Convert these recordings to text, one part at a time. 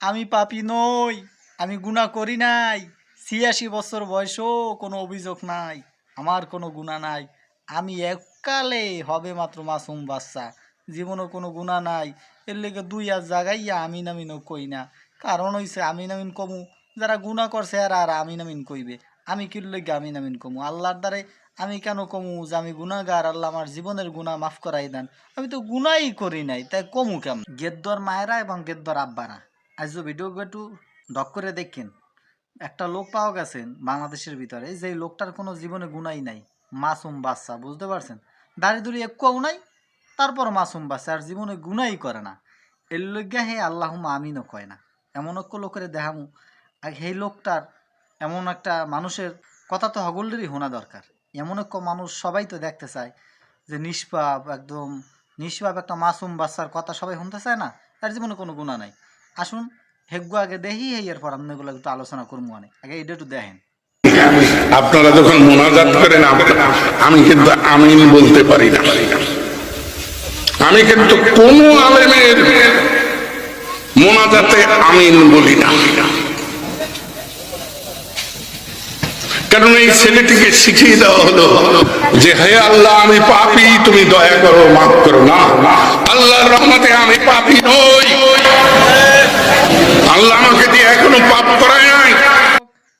আমি পাপি নই, আমি গুণা করি নাই। ছিয়াশি বছর বয়সও কোনো অভিযোগ নাই, আমার কোনো গুণা নাই। আমি এককালে হবে মাত্র মাসুম বাচ্চা জীবনে কোনো গুণা নাই। এর লেগে দুই আর জাগাইয়া আমিন আমিনও কই না। কারণ হইছে আমিন আমিন কমু, যারা গুণা করছে আর আর আমিন আমিন কইবে। আমি কির লেগে আমিন আমিন কমু? আল্লাহর দ্বারে আমি কেন কমু যে আমি গুণাগার আল্লাহ আমার জীবনের গুণা মাফ করাই দেন। আমি তো গুণাই করি নাই, তাই কমু কেমন? গেদ্দর মায়েরা এবং গেদ্দর আব্বারা। আজ ভিডিও একটু ডক করে দেখেন, একটা লোক পাওয়া গেছেন বাংলাদেশের ভিতরে যে লোকটার কোনো জীবনে গুণাই নাই, মাসুম বাচ্চা, বুঝতে পারছেন? দাড়ি দুড়ি নাই, তারপর মাসুম বাচ্চা আর জীবনে গুণাই করে না। এর লজ্ঞা হে আল্লাহ আমিনও কয় না। এমন এক লোকের দেহামু আর সেই লোকটার এমন একটা মানুষের কথা তো হগলদেরই শোনা দরকার। এমন এক মানুষ সবাই তো দেখতে চায় যে নিষ্পাপ, একদম নিষ্পাপ একটা মাসুম বাচ্চার কথা সবাই শুনতে চায় না, তার জীবনে কোনো গুণা নাই। আসুন হেগ্গু আগে দেখি এরপর আপনি এগুলো একটু আলোচনা করব অনেক আগে এটা একটু দেখেন। আপনারা যখন মোনাজাত করেন, আমি কিন্তু আমিন বলতে পারি না। আমি কিন্তু কোন আলেমের মোনাজাতে আমিন বলি না। কারণ এই ছেলেটিকে শিখিয়ে দেওয়া হলো যে, হে আল্লাহ, আমি পাপি, তুমি দয়া করো, মাফ করো। না। আল্লাহর রহমতে আমি পাপি নই। আল্লাহ আমাকে দিয়ে এখনও পাপ করায় নাই।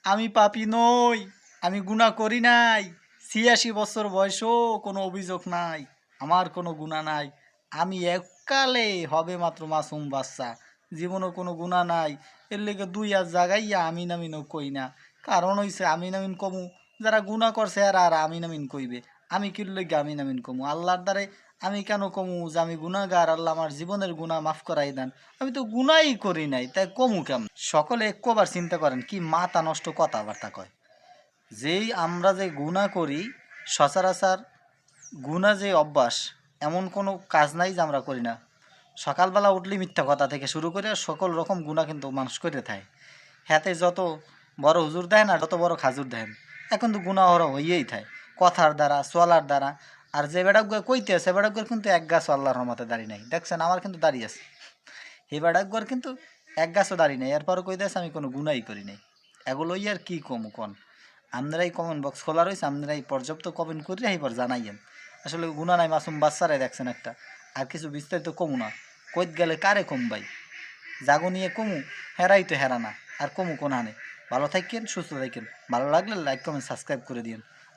আমি পাপি নই, আমি গুণা করি নাই। ছিয়াশি বছর বয়সও কোনো অভিযোগ নাই, আমার কোনো গুণা নাই। আমি এককালে হবে মাত্র মাসুম বাচ্চা, জীবনে কোনো গুণা নাই। এর লেগে দুই আর জাগাইয়া আমি নামিনও কই না। কারণ হইছে, আমি নামিন কমু। যারা গুণা করছে আর আর আমিন আমিন কইবে। আমি কি লেগে আমিন আমিন কমু? আল্লাহর দ্বারে আমি কেন কমু যে আমি গুণাগার আল্লাহ আমার জীবনের গুণা মাফ করাই দেন। আমি তো গুণাই করি নাই, তাই কমু কেমন? সকলে একবার চিন্তা করেন, কি মাথা নষ্ট কথাবার্তা কয়? যেই আমরা যে গুণা করি, সচরাচর গুণা যে অভ্যাস, এমন কোনো কাজ নাই যে আমরা করি না। সকালবেলা উঠলে মিথ্যা কথা থেকে শুরু করে সকল রকম গুণা কিন্তু মানুষ করে থাকে। হাতে যত বড় হুজুর দেয় না যত বড় খাজুর দেন, এখন তো গুণা হরা হইয়েই থাকে। কথার দ্বারা চলার দ্বারা। আর যে বেড়াগুলো কইতে আছে বেড়াগুলোর কিন্তু এক গাছ আল্লাহর রহমতে দাঁড়িয়ে নাই। দেখছেন, আমার কিন্তু দাঁড়িয়ে আছে। এই বেড়াগুলোর কিন্তু এক গাছও দাঁড়িয়ে নেই। এরপরও কইতে আছে, আমি কোনো গুণাই করি নাই। এগুলোই আর কি কম কোন? আপনারাই কমেন্ট বক্স খোলা রয়েছে, আপনারাই পর্যাপ্ত কমেন্ট করে এইবার জানাইয়েন। আসলে গুণা নাই মাসুম, বাচ্চারাই দেখছেন একটা। আর কিছু বিস্তারিত কমু না। কইত গেলে কারে কম ভাই? জাগো নিয়ে কমু, হেরাই তো হেরা না। আর কমু কোন হানে ভালো থাকেন, সুস্থ থাকেন। ভালো লাগলে লাইক কমেন্ট সাবস্ক্রাইব করে দিন